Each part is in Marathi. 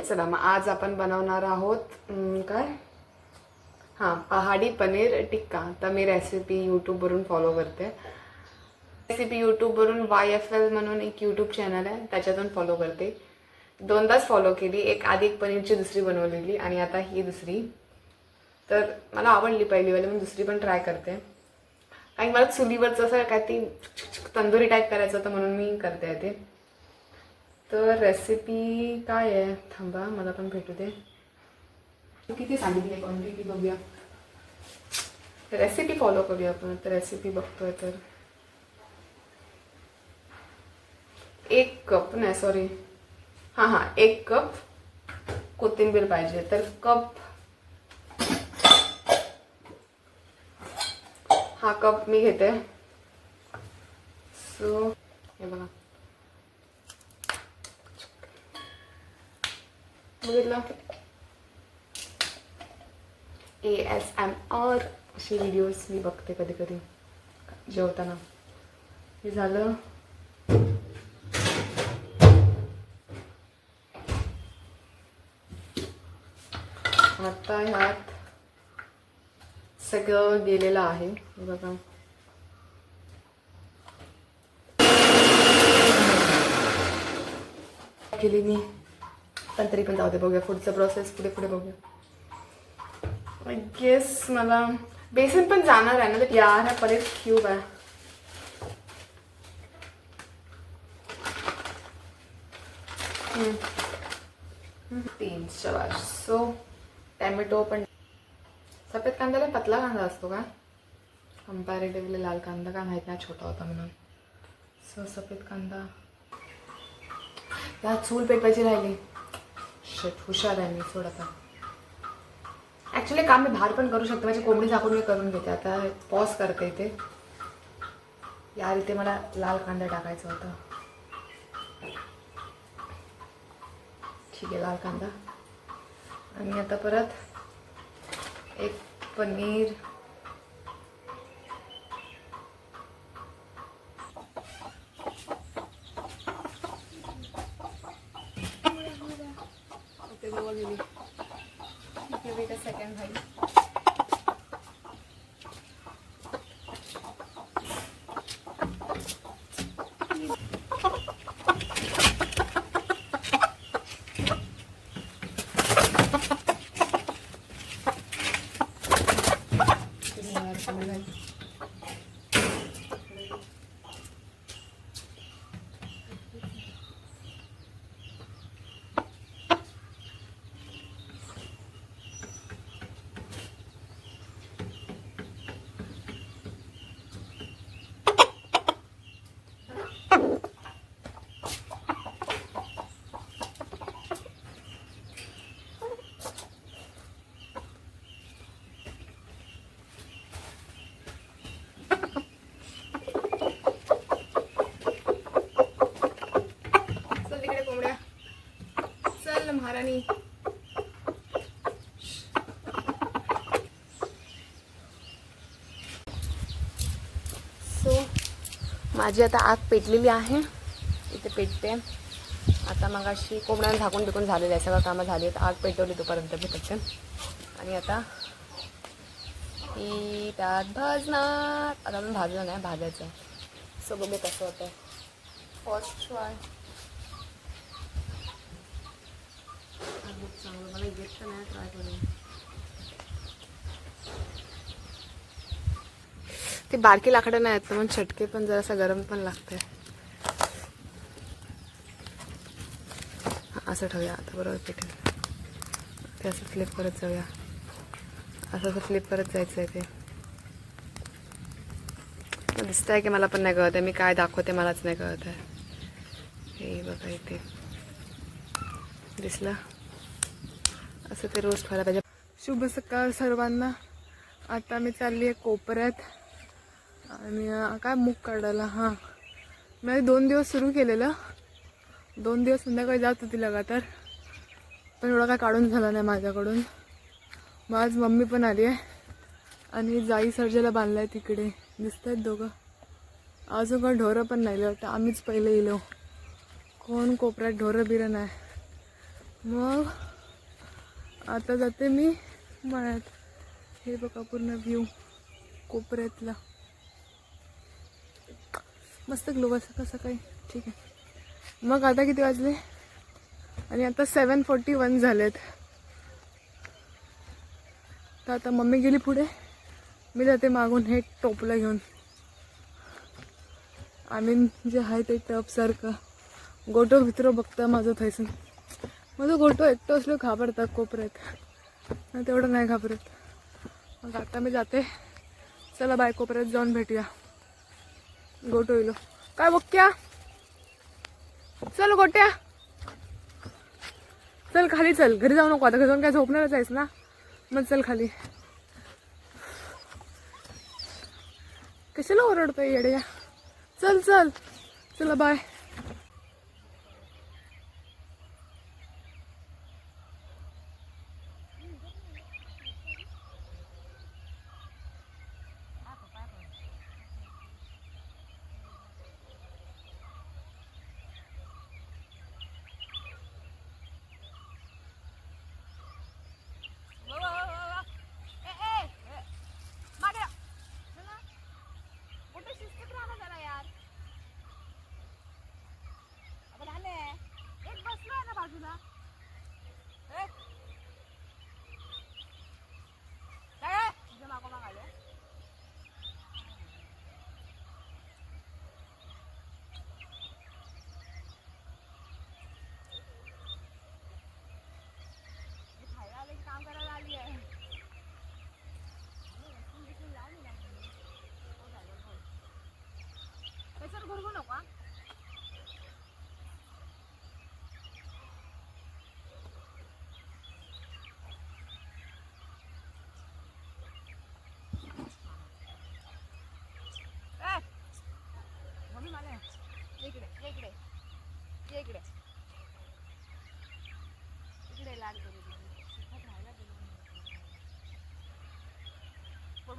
चला मग आज आपण बनवणार आहोत काय? हां पहाडी पनीर टिक्का. तर मी रेसिपी यूट्यूबवरून फॉलो करते. रेसिपी यूट्यूबवरून वाय एफ एल म्हणून एक यूट्यूब चॅनल आहे त्याच्यातून फॉलो करते. दोनदाच फॉलो केली एक आधी एक पनीरची दुसरी बनवलेली आणि आता ही दुसरी. तर मला आवडली पहिली वाली मी दुसरी पण ट्राय करते. आणि मला चुलीवरचं असं काय ती तंदुरी टाईप करायचं होतं म्हणून मी करते ते. तर रेसिपी काय आहे? थांबा मला पण भेटू दे. किती सांगितली आहे क्वांटिटी बघूया. रेसिपी फॉलो करूया आपण. तर रेसिपी बघतोय तर. एक कप नाही सॉरी हां हां एक कप कोथिंबीर पाहिजे. तर कप हा कप मी घेते. सो हे बघा. बघितलं. ए एस एम आर असे व्हिडिओज मी बघते कधी कधी जेवताना. हे झालं. आता ह्यात सगळं गेलेलं आहे. बघा. केली मी. पण तरी पण जाऊ दे बघूया पुढचं प्रोसेस पुढे पुढे बघूया. आय गेस मला बेसन पण जाणार आहे ना तर यार हा पनीर क्यूब आहे तीन शबाश सो टॅमॅटो पण. सफेद कांद्याला पतला कांदा असतो का? कंपॅरेटिव्हली लाल कांदा का माहीत नाही छोटा होता म्हणून. सो सफेद कांदा. या चूल पेटवायची राहिली. शेट हुशार आहे मी सोड आता. ॲक्च्युली काम मी बाहेर पण करू शकते. माझी कोंबडी झाकून मी करून घेते. आता पॉज करते इथे. यार इथे मला लाल कांदा टाकायचा होता. ठीक आहे लाल कांदा. आणि आता परत एक पनीर. आणि सो माझी आता आग पेटलेली आहे. इथे पेटते. आता मग अशी कोंबड्यानं झाकून टिकून झालेली आहे. सगळं कामं झाली आहेत. आग पेटवली तोपर्यंत मी पटकन आणि आता ही त्यात भाजणार. आता मी भाजलं नाही भाजायचं सो बघू कसं होतं फर्स्ट ट्राय चांगलं मला येत तर नाही ट्राय करून ते बारकी लाकडं नाही आहेत मग चटके पण जरासा गरम पण लागते असं ठेवूया आता बरोबर पेटेल. ते असं फ्लिप करत जाऊया. असं असं फ्लिप करत जायचं आहे ते. दिसत आहे की मला पण नाही कळत आहे मी काय दाखवते मलाच नाही कळत आहे. हे बघा इथे. दिसलं? असं ते रोज व्हायला पाहिजे. शुभ सकाळ सर्वांना. आता मी चालली आहे कोपऱ्यात. आणि काय मूग काढायला? हां. मी दोन दिवस सुरू केलेलं. दोन दिवस संध्याकाळी जात होती लगातार. पण एवढं काय काढून झालं नाही माझ्याकडून. मग आज मम्मी पण आली आहे. आणि जाई सर्जेला बांधलं आहे तिकडे. दिसत आहेत दोघं. अजून कोण ढोरं पण नाही. वाटतं आम्हीच पहिले येलो कोण कोपऱ्यात ढोरं बिरं नाही. मग आता जाते मी मळ्यात. हे बघा पूर्ण व्ह्यू कोपऱ्यातला. मस्त ग्लो असं कसं काही ठीक आहे. मग आता किती वाजले? आणि आता सेवन फोर्टी वन झालेत. तर आता मम्मी गेली पुढे. मी जाते मागून हे टोपलं घेऊन. आय मीन जे आहे ते टपसारखं. गोटो भित्र बघता माझं थंयसून माझं गोटो एकटं असलो घाबरतात कोपऱ्यात. तेवढं नाही घाबरत. मग आता मी जाते. चला बाय कोपऱ्यात जाऊन भेटूया. गोटो इलो. काय बघत्या चल गोट्या. चल खाली चल. घरी जाऊ नको आता. घरी जाऊन काय झोपणारच आहेस ना? मग चल खाली. कशाला ओरडतोय येड्या? चल चल. चला बाय.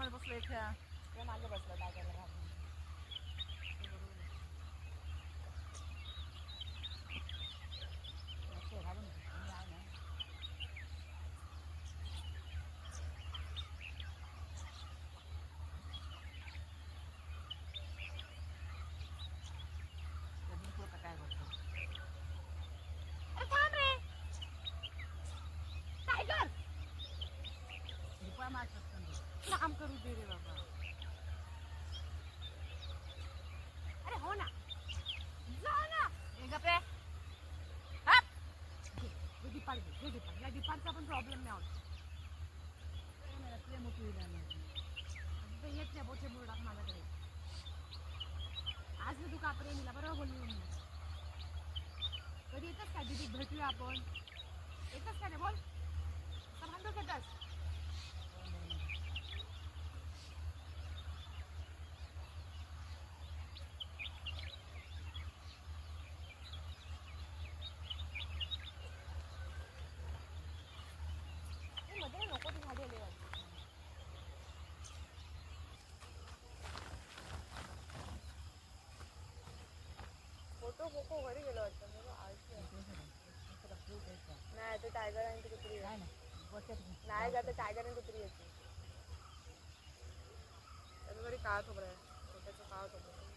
कोण मला बसलो इथे. त्या मागे बसला दादाला घालून काम करू दे रे बाबा अरे हो ना जा ना हे गप्पे हप. घे, हे डिपार्ट घे, हे डिपार्ट. या problem पण प्रॉब्लेम नाही होत. मोठी येत नाही बोचे मुळ माझ्याकडे आज मी तू कापडे मिला बरोबर बोलली मी कधी येतच का दिदी भेटूया आपण. येतच का रे बोल. भांडू घेतच मध्ये नको ती झालेली वाटतं. फोटो फोटो घरी गेलो वाटतं मला आळशी आहे. नाही ते टायगर आणि ती कुत्री. आहे. नाही. का ते टायगर आणि कुत्री येते. त्याचं घरी काळा खोबरं आहे छोट्याचं काळा खोबरं एवढी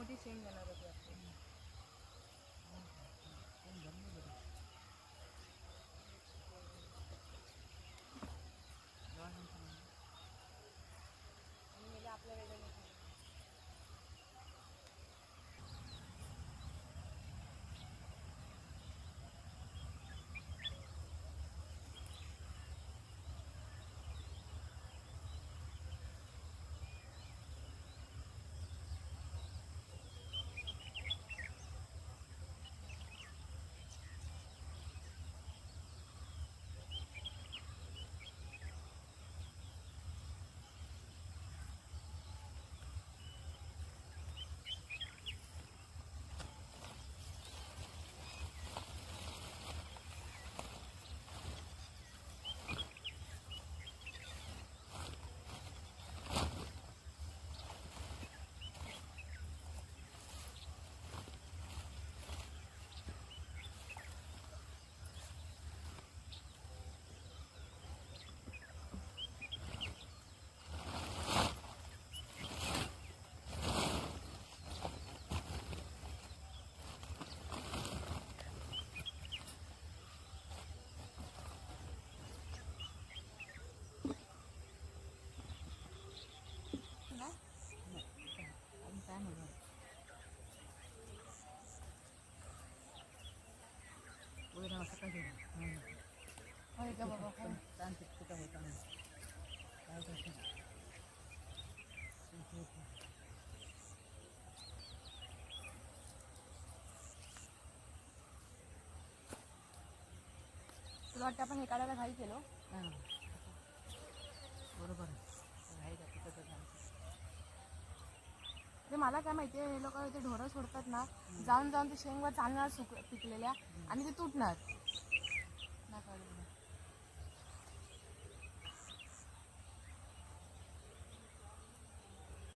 मोठी शेंग येणार होती आपली. तुला वाटतं आपण हे काढायला घाई केलो? बरोबर ते मला काय माहितीये हे लोक ते ढोरं सोडतात ना जाऊन जाऊन ते शेंगवर चालणार सुक पिकलेल्या आणि ते तुटणार. नाही कळलं.